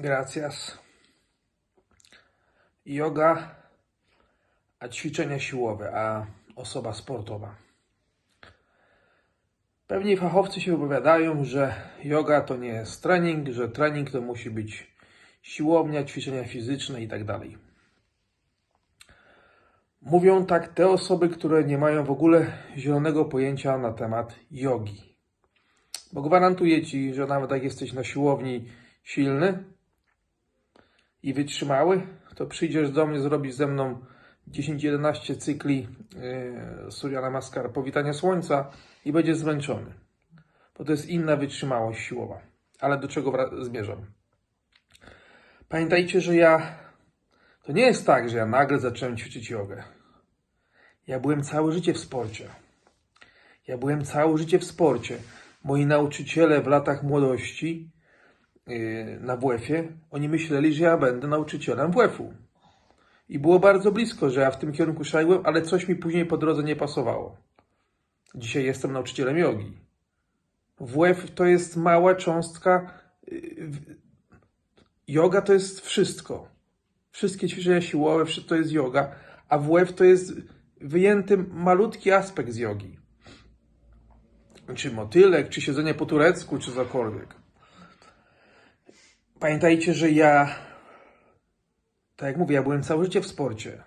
Gracias. Yoga, a ćwiczenia siłowe, a osoba sportowa. Pewni fachowcy się wypowiadają, że yoga to nie jest trening, że trening to musi być siłownia, ćwiczenia fizyczne i tak. Mówią tak te osoby, które nie mają w ogóle zielonego pojęcia na temat jogi. Bo gwarantuję Ci, że nawet jak jesteś na siłowni silny i wytrzymały, to przyjdziesz do mnie, zrobisz ze mną 10-11 cykli yy, Surya Namaskar, powitania słońca i będziesz zmęczony. Bo to jest inna wytrzymałość siłowa. Ale do czego zmierzam? Pamiętajcie, że ja. To nie jest tak, że ja nagle zacząłem ćwiczyć jogę. Ja byłem całe życie w sporcie. Ja byłem całe życie w sporcie. Moi nauczyciele w latach młodości na WF-ie, oni myśleli, że ja będę nauczycielem WF-u. I było bardzo blisko, że ja w tym kierunku szedłem, ale coś mi później po drodze nie pasowało. Dzisiaj jestem nauczycielem jogi. WF to jest mała cząstka. Yoga to jest wszystko. Wszystkie ćwiczenia siłowe to jest yoga, a WF to jest wyjęty malutki aspekt z jogi. Czy motylek, czy siedzenie po turecku, czy cokolwiek. Pamiętajcie, że ja, tak jak mówię, ja byłem całe życie w sporcie.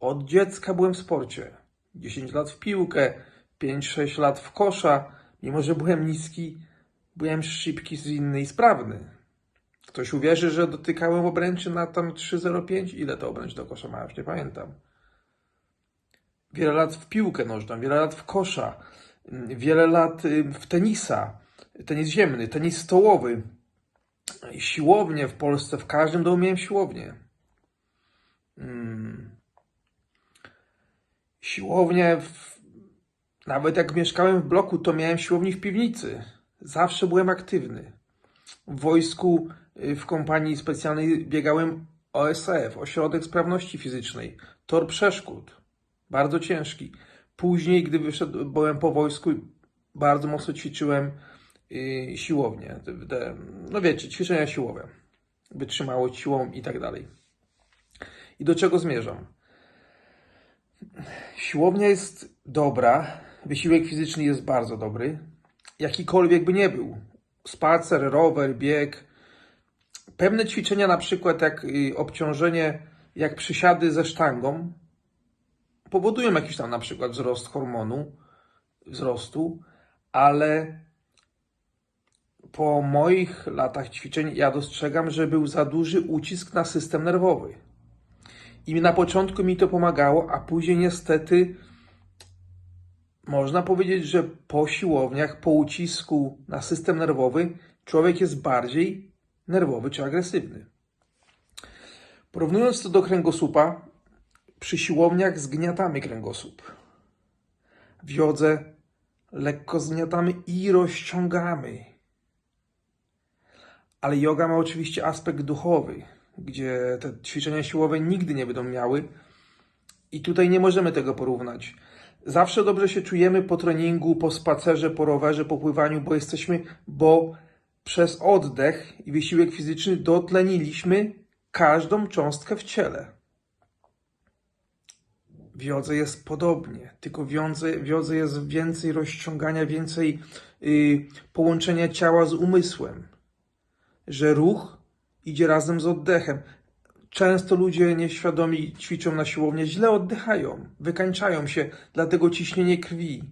Od dziecka byłem w sporcie. 10 lat w piłkę, 5-6 lat w kosza. Mimo, że byłem niski, byłem szybki, zwinny i sprawny. Ktoś uwierzy, że dotykałem obręczy na tam 3,05? Ile to obręcz do kosza ma? Już nie pamiętam. Wiele lat w piłkę nożną, wiele lat w kosza, wiele lat y, w tenisa, tenis ziemny, tenis stołowy, siłownie w Polsce, w każdym domu miałem siłownię. Mm. Siłownie, w... nawet jak mieszkałem w bloku, to miałem siłowni w piwnicy. Zawsze byłem aktywny. W wojsku, y, w kompanii specjalnej biegałem OSF, Ośrodek Sprawności Fizycznej, tor przeszkód, bardzo ciężki. Później, gdy wyszedł, byłem po wojsku, bardzo mocno ćwiczyłem siłownię, te, te, no wiecie, ćwiczenia siłowe, wytrzymałość siłą i tak dalej. I do czego zmierzam? Siłownia jest dobra, wysiłek fizyczny jest bardzo dobry, jakikolwiek by nie był. Spacer, rower, bieg, pewne ćwiczenia, na przykład jak y, obciążenie, jak przysiady ze sztangą, powodują jakiś tam na przykład wzrost hormonu, wzrostu, ale po moich latach ćwiczeń ja dostrzegam, że był za duży ucisk na system nerwowy. I na początku mi to pomagało, a później niestety można powiedzieć, że po siłowniach, po ucisku na system nerwowy, człowiek jest bardziej nerwowy czy agresywny. Porównując to do kręgosłupa, przy siłowniach zgniatamy kręgosłup. W jodze lekko zgniatamy i rozciągamy. Ale yoga ma oczywiście aspekt duchowy, gdzie te ćwiczenia siłowe nigdy nie będą miały. I tutaj nie możemy tego porównać. Zawsze dobrze się czujemy po treningu, po spacerze, po rowerze, po pływaniu, bo jesteśmy, bo przez oddech i wysiłek fizyczny dotleniliśmy każdą cząstkę w ciele. W jodze jest podobnie, tylko w jodze, w jodze jest więcej rozciągania, więcej y, połączenia ciała z umysłem. Że ruch idzie razem z oddechem. Często ludzie nieświadomi ćwiczą na siłowni, źle oddychają, wykańczają się, dlatego ciśnienie krwi.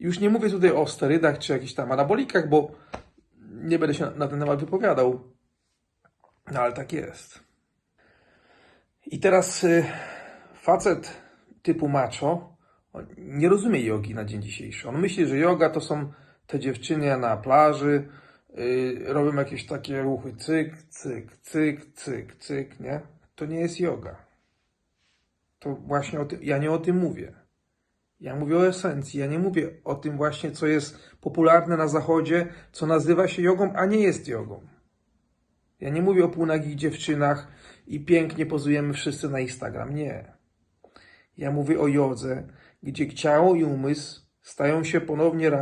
Już nie mówię tutaj o sterydach czy jakichś tam anabolikach, bo nie będę się na ten temat wypowiadał. No ale tak jest. I teraz y, facet typu macho nie rozumie jogi na dzień dzisiejszy. On myśli, że yoga to są te dziewczyny na plaży, robią jakieś takie ruchy cyk, cyk, cyk, cyk, cyk, nie? To nie jest yoga. To właśnie tym, ja nie o tym mówię. Ja mówię o esencji, ja nie mówię o tym właśnie, co jest popularne na zachodzie, co nazywa się jogą, a nie jest jogą. Ja nie mówię o półnagich dziewczynach i pięknie pozujemy wszyscy na Instagram. Nie. Ja mówię o jodze, gdzie ciało i umysł stają się ponownie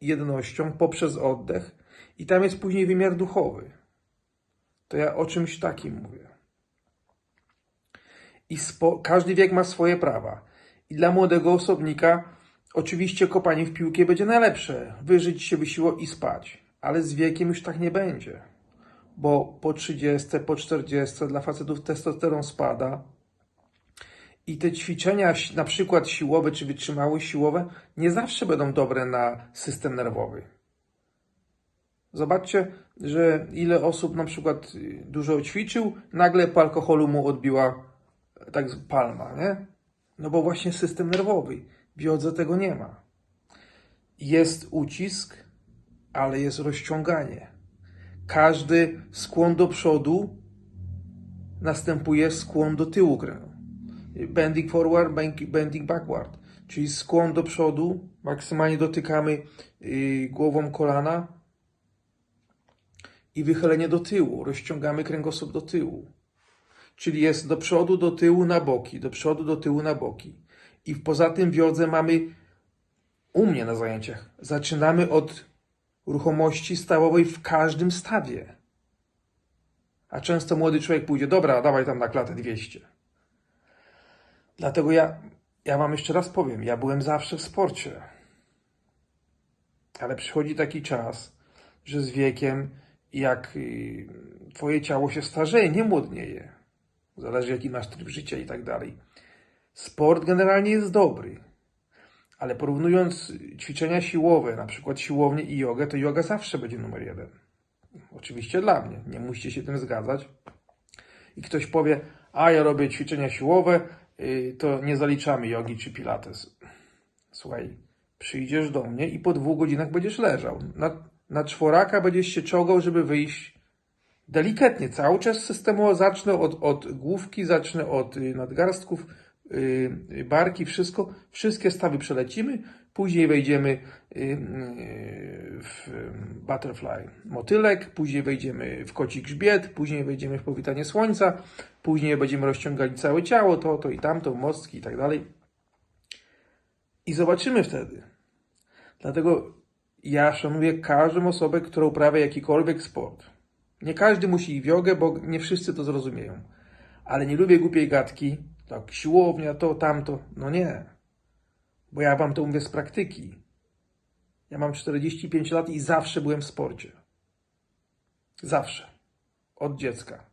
jednością poprzez oddech I tam jest później wymiar duchowy. To ja o czymś takim mówię. I każdy wiek ma swoje prawa. I dla młodego osobnika oczywiście kopanie w piłkę będzie najlepsze. Wyżyć się wysiło i spać. Ale z wiekiem już tak nie będzie. Bo po 30, po 40 dla facetów testosteron spada. I te ćwiczenia, na przykład siłowe czy wytrzymałość siłowe, nie zawsze będą dobre na system nerwowy. Zobaczcie, że ile osób na przykład dużo ćwiczył, nagle po alkoholu mu odbiła tak palma, nie? No bo właśnie system nerwowy. W jodze tego nie ma. Jest ucisk, ale jest rozciąganie. Każdy skłon do przodu następuje skłon do tyłu kręgu. Bending forward, bend- bending backward. Czyli skłon do przodu, maksymalnie dotykamy y, głową kolana, i wychylenie do tyłu. Rozciągamy kręgosłup do tyłu. Czyli jest do przodu, do tyłu, na boki, do przodu, do tyłu, na boki. I poza tym w jodze mamy, u mnie na zajęciach, zaczynamy od ruchomości stawowej w każdym stawie. A często młody człowiek pójdzie, dobra, dawaj tam na klatę 200. Dlatego ja, ja wam jeszcze raz powiem, ja byłem zawsze w sporcie. Ale przychodzi taki czas, że z wiekiem, jak y, twoje ciało się starzeje, nie młodnieje. Zależy jaki masz tryb życia i tak dalej. Sport generalnie jest dobry. Ale porównując ćwiczenia siłowe, na przykład siłownię i jogę, to yoga zawsze będzie numer jeden. Oczywiście dla mnie. Nie musicie się tym zgadzać. I ktoś powie, a ja robię ćwiczenia siłowe, y, to nie zaliczamy jogi czy pilates. Słuchaj, przyjdziesz do mnie i po dwóch godzinach będziesz leżał. Na czworaka będziesz się czołgał, żeby wyjść delikatnie. Cały czas systemowo zacznę od, od główki, zacznę od y, nadgarstków, y, y, barki, wszystko. Wszystkie stawy przelecimy. Później wejdziemy y, y, w butterfly, motylek, później wejdziemy w koci grzbiet, później wejdziemy w powitanie słońca, później będziemy rozciągali całe ciało, to, to i tamto, mostki i tak dalej. I zobaczymy wtedy. Dlatego ja szanuję każdą osobę, która uprawia jakikolwiek sport. Nie każdy musi w jogę, bo nie wszyscy to zrozumieją. Ale nie lubię głupiej gadki, tak siłownia, to, tamto. No nie. Bo ja wam to mówię z praktyki. Ja mam 45 lat i zawsze byłem w sporcie. Zawsze. Od dziecka.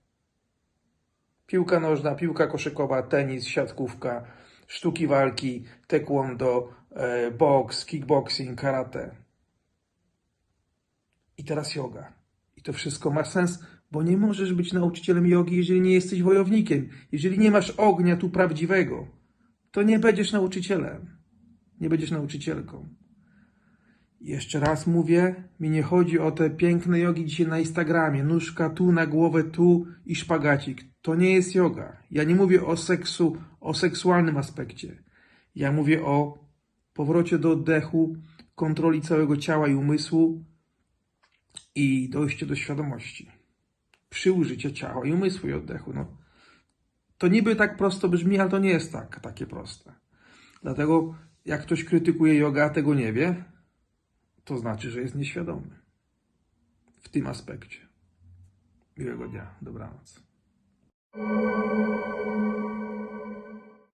Piłka nożna, piłka koszykowa, tenis, siatkówka, sztuki walki, taekwondo, e, boks, kickboxing, karate. I teraz yoga. I to wszystko ma sens, bo nie możesz być nauczycielem jogi, jeżeli nie jesteś wojownikiem. Jeżeli nie masz ognia tu prawdziwego, to nie będziesz nauczycielem. Nie będziesz nauczycielką. Jeszcze raz mówię, mi nie chodzi o te piękne jogi dzisiaj na Instagramie. Nóżka tu, na głowę tu i szpagacik. To nie jest yoga. Ja nie mówię o seksu, o seksualnym aspekcie. Ja mówię o powrocie do oddechu, kontroli całego ciała i umysłu i dojście do świadomości. Przy użyciu ciała i umysłu i oddechu. No. To niby tak prosto brzmi, ale to nie jest tak, takie proste. Dlatego jak ktoś krytykuje yoga, a tego nie wie, to znaczy, że jest nieświadomy w tym aspekcie. Miłego dnia, dobranoc.